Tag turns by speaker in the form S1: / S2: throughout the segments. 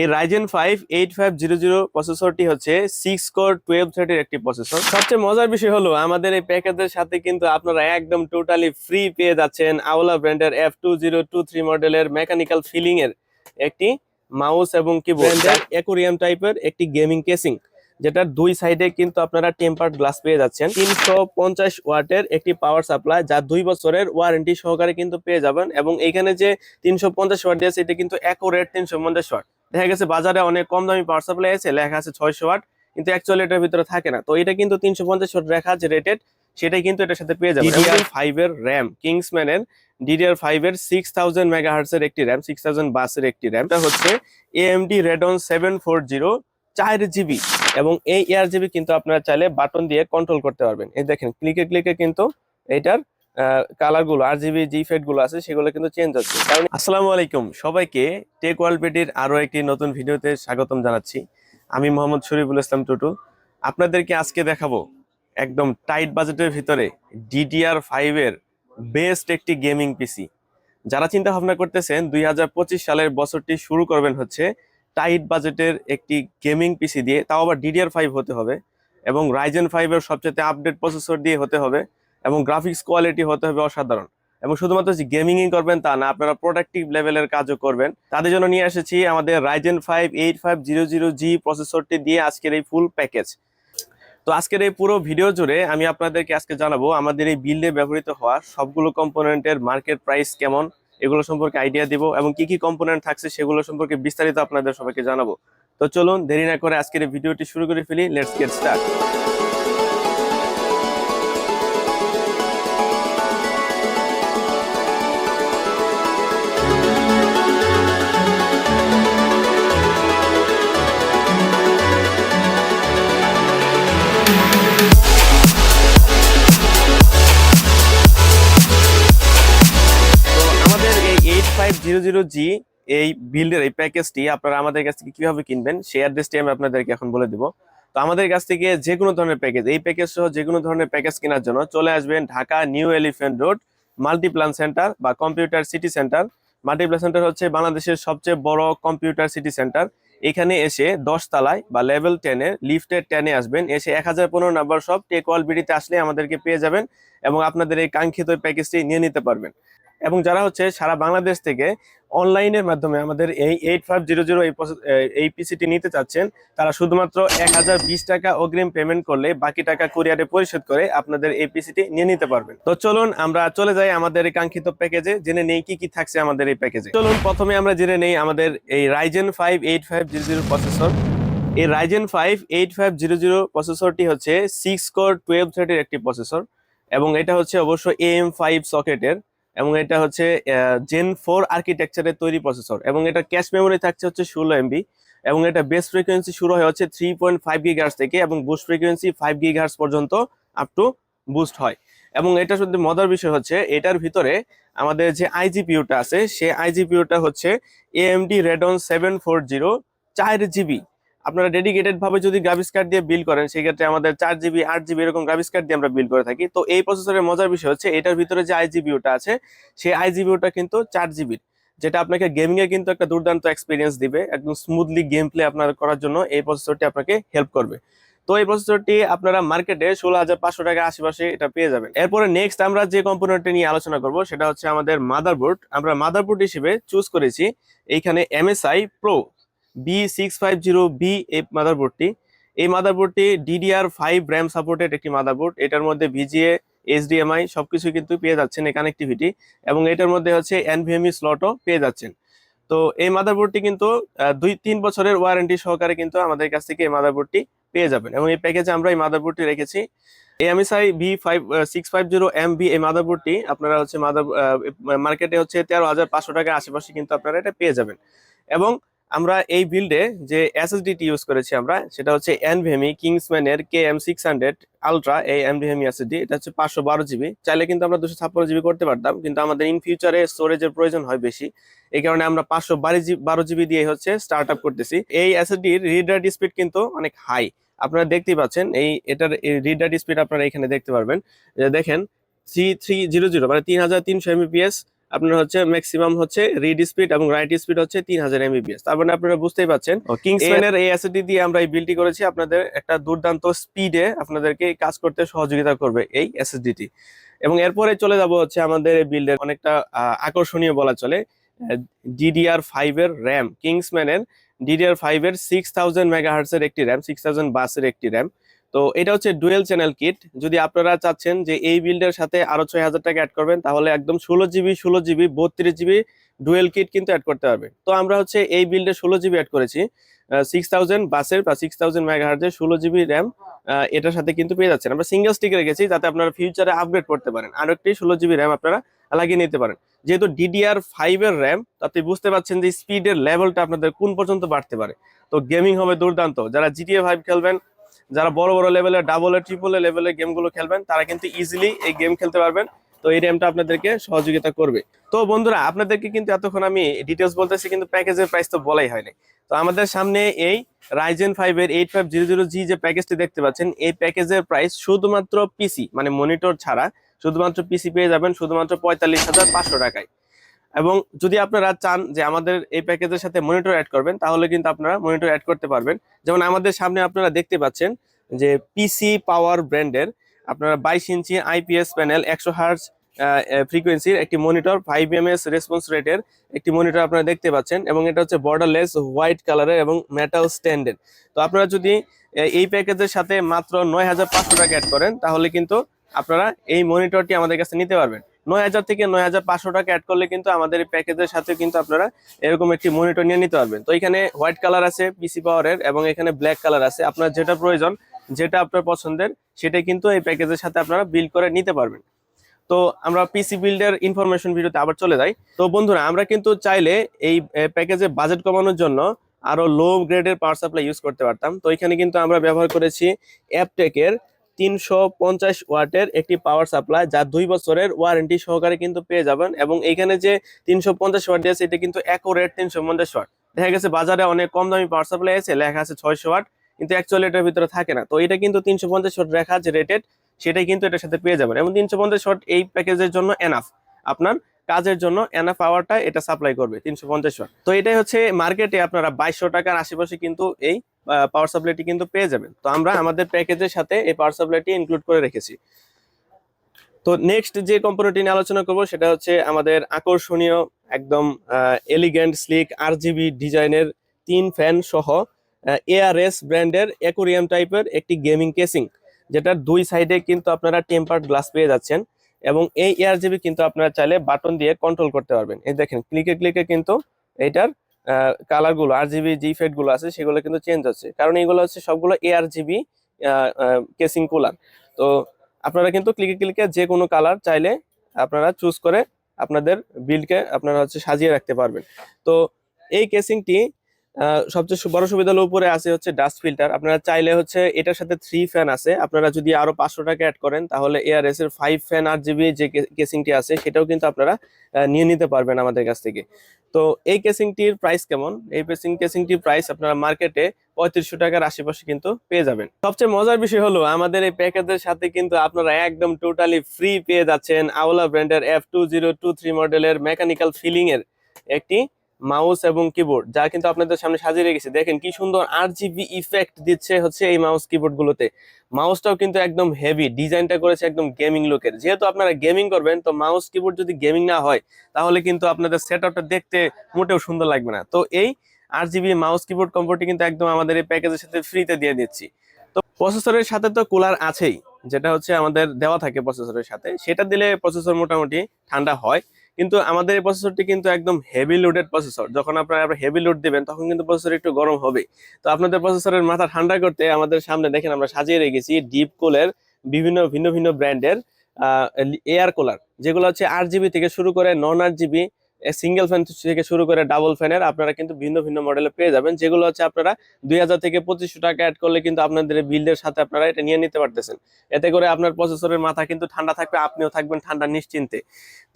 S1: এই Ryzen five eight five zero zero প্রসেসরটি হচ্ছে six core twelve থার্টির একটি প্রসেসর সবচেয়ে মজার বিষয় হলো আমাদের এই প্যাকেজের সাথে কিন্তু আপনারা একদম টোটালি ফ্রি পেয়ে যাচ্ছেন আওলা ব্র্যান্ডের F two zero two three মডেলের মেকানিক্যাল ফিলিং এর একটি মাউস এবং কিবোর্ড অ্যাকোরিয়াম টাইপের একটি গেমিং কেসিং যেটার দুই সাইডে কিন্তু আপনারা টেম্পার্ড গ্লাস পেয়ে যাচ্ছেন। তিনশো পঞ্চাশ ওয়াটের একটি পাওয়ার সাপ্লাই যা দুই বছরের ওয়ারেন্টি সহকারে কিন্তু পেয়ে যাবেন এবং এখানে যে তিনশো পঞ্চাশ ওয়াট দিয়েছে এটা কিন্তু অ্যাকোরেট তিনশো পঞ্চাশ ওয়াট। দেখা গেছে বাজারে অনেক কম দামি পাওয়ার সাপ্লাই আছে লেখা আছে ছয়শো ওয়াট কিন্তু অ্যাকচুয়ালি এটার ভিতরে থাকে না। তো এটা কিন্তু তিনশো পঞ্চাশ ওয়াট রেখা যে রেটেড সেটাই কিন্তু এটার সাথে পেয়ে যাবেন। ডিডিআর ফাইভ এর র্যাম কিংসম্যানের ডিডিআর ফাইভ এর সিক্স থাউজেন্ড মেগা এর একটি র্যাম সিক্স থাউজেন্ড বাসের একটি র্যাম এটা হচ্ছে AMD Radeon seven four zero চার জিবি এবং এই এয়ার জিবি কিন্তু আপনারা চাইলে বাটন দিয়ে কন্ট্রোল করতে পারবেন। এই দেখেন ক্লিকে ক্লিকে কিন্তু এটার কালারগুলো আর জিবি জি গুলো আছে, সেগুলো কিন্তু চেঞ্জ হচ্ছে। কারণ আসসালামু আলাইকুম, সবাইকে টেক ওয়ার্ল্ড পেটির আরও একটি নতুন ভিডিওতে স্বাগতম জানাচ্ছি। আমি মোহাম্মদ শরীফুল ইসলাম টুটু। আপনাদেরকে আজকে দেখাবো একদম টাইট বাজেটের ভিতরে ডিডিআর ফাইভ এর বেস্ট একটি গেমিং পিসি যারা চিন্তা ভাবনা করতেছেন, দুই হাজার পঁচিশ সালের বছরটি শুরু করবেন হচ্ছে টাইট বাজেটের একটি গেমিং পিসি দিয়ে, তাও আবার ডিডিআর ফাইভ হতে হবে এবং রাইজেন ফাইভ এর সবচেয়ে আপডেট প্রসেসর দিয়ে হতে হবে। এবং গ্রাফিক্স কোয়ালিটি হতে হবে অসাধারণ। এবং শুধুমাত্র যে গেমিংই করবেন তা না, আপনারা প্রোডাক্টিভ লেভেলের কাজও করবেন। তাদের জন্য নিয়ে এসেছি আমাদের Ryzen five eight five zero zero G প্রসেসরটি দিয়ে আজকের এই ফুল প্যাকেজ তো আজকের এই পুরো ভিডিও জুড়ে আমি আপনাদেরকে আজকে জানাব, আমাদের এই বিল্ডে ব্যবহৃত হওয়া সবগুলো কম্পোনেন্টের মার্কেট প্রাইস কেমন, এগুলো সম্পর্কে আইডিয়া দিব এবং কি কি কম্পোনেন্ট থাকছে সেগুলো সম্পর্কে বিস্তারিত আপনাদের সবাইকে জানাব। তো চলুন দেরি না করে আজকের এই ভিডিওটি শুরু করে ফেলি let's get start zero zero G এই বিল্ডের এই প্যাকেজটি আপনারা আমাদের কাছ থেকে কীভাবে কিনবেন, সেই অ্যাড্রেসটি আমি আপনাদেরকে এখন বলে দিব। তো আমাদের কাছ থেকে যে কোনো ধরনের প্যাকেজ এই প্যাকেজ সহ যে কোনো ধরনের প্যাকেজ কেনার জন্য চলে আসবেন Dhaka new elephant road Multiplan centre বা computer city centre Multiplan centre হচ্ছে বাংলাদেশের সবচেয়ে বড় কম্পিউটার সিটি সেন্টার এখানে এসে দশ তলায় বা লেভেল টেনে লিফটের টেনে আসবেন। এসে এক হাজার পনেরো নাম্বার সব টেক ওয়াল বিডিতে আসলে আমাদেরকে পেয়ে যাবেন এবং আপনাদের এই কাঙ্ক্ষিত প্যাকেজটি নিয়ে নিতে পারবেন। এবং যারা হচ্ছে সারা বাংলাদেশ থেকে অনলাইনের মাধ্যমে আমাদের এই এইট ফাইভ জিরো জিরো এই পিসিটি নিতে চাচ্ছেন, তারা শুধুমাত্র এক হাজার বিশ টাকা অগ্রিম পেমেন্ট করলে বাকি টাকা কুরিয়ারে পরিশোধ করে আপনাদের এই পিসিটি নিয়ে নিতে পারবেন। তো চলুন আমরা চলে যাই আমাদের এই কাঙ্ক্ষিত প্যাকেজে জেনে নেই কি কি থাকছে আমাদের এই প্যাকেজে চলুন প্রথমে আমরা জেনে নেই আমাদের এই Ryzen five eight five zero zero processor এই Ryzen five eight five zero zero প্রসেসরটি হচ্ছে সিক্স কোর টুয়েলভ থার্টির একটি প্রসেসর এবং এটা হচ্ছে অবশ্য এম ফাইভ সকেটের এবং এটা হচ্ছে জেন ফোর আর্কিটেকচারের তৈরি প্রসেসর এবং এটা ক্যাশ মেমোরি থাকছে হচ্ছে ষোলো এমবি এবং এটা বেস ফ্রিকোয়েন্সি শুরু হয় হচ্ছে থ্রি পয়েন্ট ফাইভ গিগার্স থেকে এবং বুস্ট ফ্রিকোয়েন্সি ফাইভ গিগার্স পর্যন্ত আপ টু বুস্ট হয়। এবং এটা শুধু মজার বিষয় হচ্ছে, এটার ভিতরে আমাদের যে আইজিপিউটা আছে সে আইজিপিউটা হচ্ছে AMD Radeon seven four zero চার জিবি আপনারা ডেডিকেটেড ভাবে যদি গ্রাফিক্স কার্ড দিয়ে বিল করেন, সেক্ষেত্রে আমাদের চার জিবি আট জিবি এরকম গ্রাফিক্স কার্ড দিয়ে আমরা বিল করে থাকি। তো এই প্রসেসরের মজার বিষয় হচ্ছে, এটার ভিতরে যে আইজিবিউটা আছে, সেই আইজিবিউটা কিন্তু চার জিবির যেটা আপনাকে গেমিং এ কিন্তু একটা দুর্দান্ত এক্সপিরিয়েন্স দিবে, একদম স্মুথলি গেম প্লে আপনার করার জন্য এই প্রসেসরটি আপনাকে হেল্প করবে। তো এই প্রসেসরটি আপনারা মার্কেটে ষোলো হাজার পাঁচশো টাকা আশেপাশে এটা পেয়ে যাবেন। এরপরে নেক্সট আমরা যে কম্পোনেন্টটি নিয়ে আলোচনা করব, সেটা হচ্ছে আমাদের মাদারবোর্ড আমরা মাদারবোর্ড হিসেবে চুজ করেছি, এইখানে MSI pro B six five zero B এই মাদারবোর্ডটি এই মাদারবোর্ডটি ডিডিআর ফাইভ র্যাম সাপোর্টেড একটি মাদারবোর্ড এটার মধ্যে ভিজিএ এইচডিএমআই সবকিছু কিন্তু পেয়ে যাচ্ছেন এই কানেক্টিভিটি এবং এটার মধ্যে হচ্ছে এনভিএমই স্লটও পেয়ে যাচ্ছেন। তো এই মাদারবোর্ডটি কিন্তু দুই তিন বছরের ওয়ারেন্টি সহকারে কিন্তু আমাদের কাছ থেকে এই মাদারবোর্ডটি পেয়ে যাবেন এবং এই প্যাকেজে আমরা এই মাদারবোর্ডটি রেখেছি। MSI V five six five zero M B এই মাদারবোর্ডটি আপনারা হচ্ছে মাদার মার্কেটে হচ্ছে তেরো হাজার পাঁচশো টাকার আশেপাশে কিন্তু আপনারা এটা পেয়ে যাবেন। এবং আমরা এই বিল্ডে যে এসএসডিটি ইউজ করেছি আমরা, সেটা হচ্ছে NVMe কিংসম্যানের K M six hundred ultra এই এনভিএমই এসএসডি এটা হচ্ছে পাঁচশো বারো জিবি চাইলে কিন্তু আমরা দুশো ছাপ্পান্ন জিবি করতে পারতাম, কিন্তু আমাদের ইন ফিউচারে স্টোরেজের প্রয়োজন হয় বেশি। এই কারণে আমরা পাঁচশো বারো জিবি বারো জিবি দিয়ে হচ্ছে স্টার্ট আপ করতেছি। এই এসএসডির রিড রাইট স্পিড কিন্তু অনেক হাই আপনারা দেখতেই পাচ্ছেন, এই এটার রিড রাইট স্পিড আপনারা এখানে দেখতে পারবেন। দেখেন থ্রি থ্রি জিরো জিরো মানে তিন হাজার তিনশো এমবিপিএস আপনার হচ্ছে ম্যাক্সিমাম হচ্ছে রিড স্পিড এবং রাইট স্পিড হচ্ছে তিন হাজার এমবিপিএস তার মানে আপনারা বুঝতেই পাচ্ছেন কিংসম্যানের এই অ্যাসিডি দিয়ে আমরা এই বিলটি করেছি আপনাদের একটা দুর্দান্ত স্পিডে আপনাদেরকে কাজ করতে সহযোগিতা করবে এই এসএসডিটি এবং এরপরে চলে যাব হচ্ছে আমাদের এই বিল্ডের অনেকটা আকর্ষণীয় বলা চলে ডিডিআর ফাইভ এর র্যাম কিংসম্যানের ডিডিআর ফাইভ এর সিক্স থাউজেন্ড মেগাহার্টসের একটি র্যাম সিক্স থাউজেন্ড বাসের একটি র্যাম তো এটা হচ্ছে ডুয়েল চ্যানেল কিট। যদি আপনারা চাচ্ছেন যে এই বিল্ডের সাথে আরও ছয় হাজার টাকা অ্যাড করবেন, তাহলে একদম ষোলো জিবি ষোলো জিবি, বত্রিশ জিবি ডুয়েল কিট কিন্তু অ্যাড করতে পারবেন তো আমরা হচ্ছে এই বিল্ডে ষোলো জিবি অ্যাড করেছি। সিক্স থাউজেন্ড বাসের বা সিক্স থাউজেন্ড মেগাহার্টসের ষোলো জিবি র্যাম এটার সাথে কিন্তু পেয়ে যাচ্ছেন। আমরা সিঙ্গেল স্টিক রেখেছি যাতে আপনারা ফিউচারে আপগ্রেড করতে পারেন। আরও একটি ষোলো জিবি র্যাম আপনারা লাগিয়ে নিতে পারেন। যেহেতু ডিডিআর ফাইভ এর র্যাম আপনি বুঝতে পারছেন যে স্পিডের লেভেলটা আপনাদের কোন পর্যন্ত বাড়তে পারে। তো গেমিং হবে দুর্দান্ত। যারা জিটিএ ফাইভ খেলবেন যারা বড় বড় লেভেলের ডাবল এ ট্রিপল এ লেভেলের গেমগুলো খেলবেন, তারা কিন্তু ইজিলি এই গেম খেলতে পারবেন। তো এই র্যামটা আপনাদেরকে সহযোগিতা করবে। তো বন্ধুরা, আপনাদেরকে কিন্তু এতক্ষণ আমি ডিটেলস বলতেছি, কিন্তু প্যাকেজের প্রাইস তো বলাই হয়নি। তো আমাদের সামনে এই রাইজেন ফাইভ এর eight five zero zero G যে প্যাকেজটি দেখতে পাচ্ছেন, এই প্যাকেজের প্রাইস শুধুমাত্র পিসি মানে মনিটর ছাড়া শুধুমাত্র পিসি পেয়ে যাবেন শুধুমাত্র পঁয়তাল্লিশ হাজার পাঁচশো টাকায়। এবং যদি আপনারা চান যে আমাদের এই প্যাকেজের সাথে মনিটর অ্যাড করবেন, তাহলে কিন্তু আপনারা মনিটর অ্যাড করতে পারবেন। যেমন আমাদের সামনে আপনারা দেখতে পাচ্ছেন যে পিসি পাওয়ার ব্র্যান্ডের আপনারা বাইশ ইঞ্চি আইপিএস প্যানেল, একশো হার্জ ফ্রিকোয়েন্সির একটি monitor, five M S response রেটের একটি মনিটর আপনারা দেখতে পাচ্ছেন এবং এটা হচ্ছে বর্ডারলেস হোয়াইট কালারের এবং মেটাল স্ট্যান্ডের তো আপনারা যদি এই প্যাকেজের সাথে মাত্র নয় হাজার পাঁচশো টাকা অ্যাড করেন, তাহলে কিন্তু আপনারা এই মনিটরটি আমাদের কাছে নিতে পারবেন। নয় হাজার থেকে নয় হাজার পাঁচশো টাকা অ্যাড করলে কিন্তু আমাদের এই প্যাকেজের সাথে কিন্তু আপনারা এরকম একটি মনিটর নিয়ে নিতে পারবেন। তো এখানে হোয়াইট কালার আছে পিসি পাওয়ারের এবং এখানে ব্ল্যাক কালার আছে। আপনার যেটা প্রয়োজন, যেটা আপনার পছন্দের, সেটাই কিন্তু এই প্যাকেজের সাথে আপনারা বিল করে নিতে পারবেন। তো আমরা পিসি বিল্ডের ইনফরমেশন ভিডিওতে আবার চলে যাই। তো বন্ধুরা, আমরা কিন্তু চাইলে এই প্যাকেজে বাজেট কমানোর জন্য আরও লো গ্রেডের পাওয়ার সাপ্লাই ইউজ করতে পারতাম। তো এখানে কিন্তু আমরা ব্যবহার করেছি অ্যাপটেকের তিনশো পঞ্চাশ ওয়াটের একটি পাওয়ার সাপ্লাই যা দুই বছরের ওয়ারেন্টি সহকারে কিন্তু পেয়ে যাবেন এবং এখানে যে তিনশো পঞ্চাশ ওয়াট দিয়েছে, এটা কিন্তু রেট তিনশো পঞ্চাশ ওয়াট। দেখা গেছে বাজারে অনেক কম দামি পাওয়ার সাপ্লাই আছে, লেখা আছে ছয়শো ওয়াট, কিন্তু অ্যাকচুয়ালি এটার ভিতরে থাকে না। তো এটা কিন্তু তিনশো পঞ্চাশ ওয়াট রেখা আছে রেটেড সেটাই কিন্তু এটার সাথে পেয়ে যাবেন। এবং তিনশো পঞ্চাশ ওয়াট এই প্যাকেজের জন্য এনাফ আপনার কাজের জন্য এনাফ পাওয়ারটা এটা সাপ্লাই করবে, তিনশো পঞ্চাশ ওয়াট। তো এটাই হচ্ছে মার্কেটে আপনারা বাইশশো টাকার আশেপাশে কিন্তু এই পাওয়ার সাপ্লাইটি কিন্তু পেয়ে যাবেন। তো আমরা আমাদের প্যাকেজের সাথে এই পাওয়ার সাপ্লাইটি ইনক্লুড করে রেখেছি। তো নেক্সট যে কম্পোনেন্টটি নিয়ে আলোচনা করব, সেটা হচ্ছে আমাদের আকর্ষণীয়, একদম এলিগেন্ট স্লিক আর জিবি ডিজাইনের তিন ফ্যান সহ এআরএস ব্র্যান্ডের অ্যাকোরিয়াম টাইপের একটি গেমিং কেসিং যেটার দুই সাইডে কিন্তু আপনারা টেম্পার্ড গ্লাস পেয়ে যাচ্ছেন এবং এই এআর জিবি কিন্তু আপনারা চাইলে বাটন দিয়ে কন্ট্রোল করতে পারবেন। এই দেখেন ক্লিকে ক্লিকে কিন্তু এইটার কালারগুলো আর জিবি জি ফেডগুলো আছে, সেগুলো কিন্তু চেঞ্জ হচ্ছে। কারণ এইগুলো হচ্ছে সবগুলো এআর জিবি কেসিং কুলার তো আপনারা কিন্তু ক্লিকে ক্লিকে যে কোনো কালার চাইলে আপনারা চুজ করে আপনাদের বিলকে আপনারা হচ্ছে সাজিয়ে রাখতে পারবেন। তো এই কেসিংটি সবচেয়ে বড় সুবিধা হলো উপরে আছে হচ্ছে ডাস্ট ফিল্টার আপনারা চাইলে হচ্ছে এটার সাথে থ্রি ফ্যান আছে। আপনারা যদি আরও পাঁচশো টাকা অ্যাড করেন, তাহলে এআরএস এর ফাইভ ফ্যান আর জিবি যে কেসিংটি আছে, সেটাও কিন্তু আপনারা নিয়ে নিতে পারবেন আমাদের কাছ থেকে। তো এই কেসিংটির প্রাইস কেমন? এই কেসিং কেসিংটির প্রাইস আপনারা মার্কেটে পঁয়ত্রিশশো টাকার আশেপাশে কিন্তু পেয়ে যাবেন। সবচেয়ে মজার বিষয় হলো, আমাদের এই প্যাকেজের সাথে কিন্তু আপনারা একদম টোটালি ফ্রি পেয়ে যাচ্ছেন আওলা ব্র্যান্ডের F two zero two three মডেলের মেকানিক্যাল ফিলিং এর একটি মাউস এবং কিবোর্ড, যা কিন্তু আপনাদের সামনে সাজিয়ে রেখেছে। দেখেন কি সুন্দর আর জিবি ইফেক্ট দিচ্ছে হচ্ছে এই মাউস কিবোর্ড গুলোতে। মাউসটাও কিন্তু একদম হেভি ডিজাইনটা করেছে একদম গেমিং লুকের যেহেতু আপনারা গেমিং করবেন, তো মাউস কিবোর্ড যদি গেমিং না হয়, তাহলে কিন্তু আপনাদের সেট দেখতে মোটেও সুন্দর লাগবে না। তো এই আর জিবি মাউস কিবোর্ড কম্পোর্টটি কিন্তু একদম আমাদের এই প্যাকেজের সাথে ফ্রিতে দিয়ে দিচ্ছি। তো প্রসেসরের সাথে তো কুলার আছেই, যেটা হচ্ছে আমাদের দেওয়া থাকে প্রসেসরের সাথে। সেটা দিলে প্রসেসর মোটামুটি ঠান্ডা হয়। কিন্তু আমাদের এই প্রসেসরটি কিন্তু একদম হেভি লোডেড প্রসেসর যখন আপনারা হেভি লোড দিবেন, তখন কিন্তু প্রসেসর একটু গরম হবে তো আপনাদের প্রসেসরের মাথা ঠান্ডা করতে আমাদের সামনে দেখেন আমরা সাজিয়ে রেখেছি ডিপ কোলের বিভিন্ন, ভিন্ন ভিন্ন ব্র্যান্ডের এয়ার কুলার যেগুলো হচ্ছে আট জিবি থেকে শুরু করে নন আট জিবি সিঙ্গেল ফ্যান থেকে শুরু করে ডাবল ফ্যানের আপনারা কিন্তু ভিন্ন ভিন্ন মডেলে পেয়ে যাবেন। যেগুলো হচ্ছে আপনারা দুই হাজার থেকে পঁচিশশো টাকা অ্যাড করলে কিন্তু আপনাদের বিল্ডের সাথে আপনারা এটা নিয়ে নিতে পারতেছেন। এতে করে আপনার প্রসেসরের মাথা কিন্তু ঠান্ডা থাকবে, আপনিও থাকবেন ঠান্ডা নিশ্চিন্তে।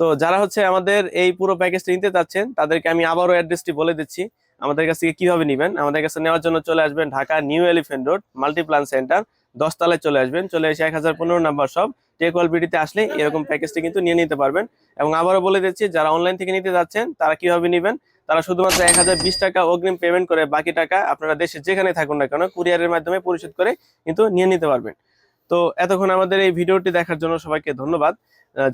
S1: তো যারা হচ্ছে আমাদের এই পুরো প্যাকেজটা নিতে চাচ্ছেন, তাদেরকে আমি আবারও অ্যাড্রেসটি বলে দিচ্ছি। আমাদের কাছ থেকে কীভাবে নেবেন? আমাদের কাছে নেওয়ার জন্য চলে আসবেন Dhaka new elephant road Multiplan centre দশতলায় চলে আসবেন, চলে এসে এক হাজার পনেরো নাম্বার সব টেকওয়াল বিডিতে আসলে এরকম প্যাকেজটি কিন্তু নিয়ে নিতে পারবেন। এবং আবারও বলে দিচ্ছি, যারা অনলাইন থেকে নিতে যাচ্ছেন, তারা কীভাবে নেবেন? তারা শুধুমাত্র এক হাজার বিশ টাকা অগ্রিম পেমেন্ট করে বাকি টাকা আপনারা দেশে যেখানে থাকুন না কেন কুরিয়ারের মাধ্যমে পরিশোধ করে কিন্তু নিয়ে নিতে পারবেন। তো এতক্ষণ আমাদের এই ভিডিওটি দেখার জন্য সবাইকে ধন্যবাদ।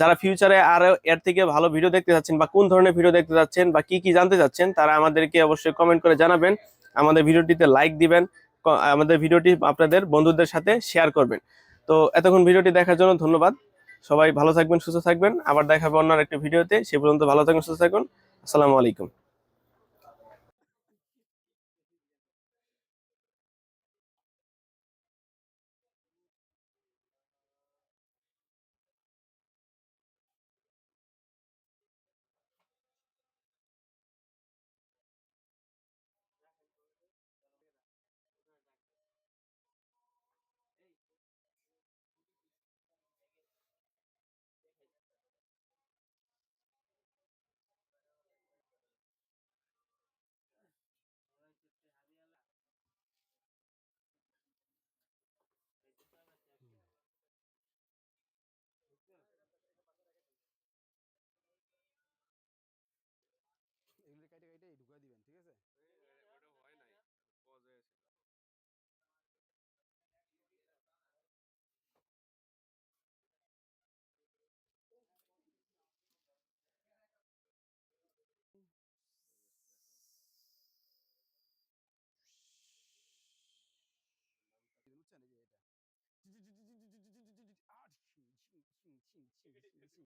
S1: যারা ফিউচারে আরও এর থেকে ভালো ভিডিও দেখতে যাচ্ছেন বা কোন ধরনের ভিডিও দেখতে যাচ্ছেন বা কি কি জানতে চাচ্ছেন, তারা আমাদেরকে অবশ্যই কমেন্ট করে জানাবেন। আমাদের ভিডিওটিতে লাইক দিবেন। আমাদের ভিডিওটি আপনাদের বন্ধুদের সাথে শেয়ার করবেন। তো এতক্ষণ ভিডিওটি দেখার জন্য ধন্যবাদ। সবাই ভালো থাকবেন, সুস্থ থাকবেন। আবার দেখাবো অন্য একটি ভিডিওতে। সে পর্যন্ত ভালো থাকবেন, সুস্থ থাকুন। আসসালামু আলাইকুম।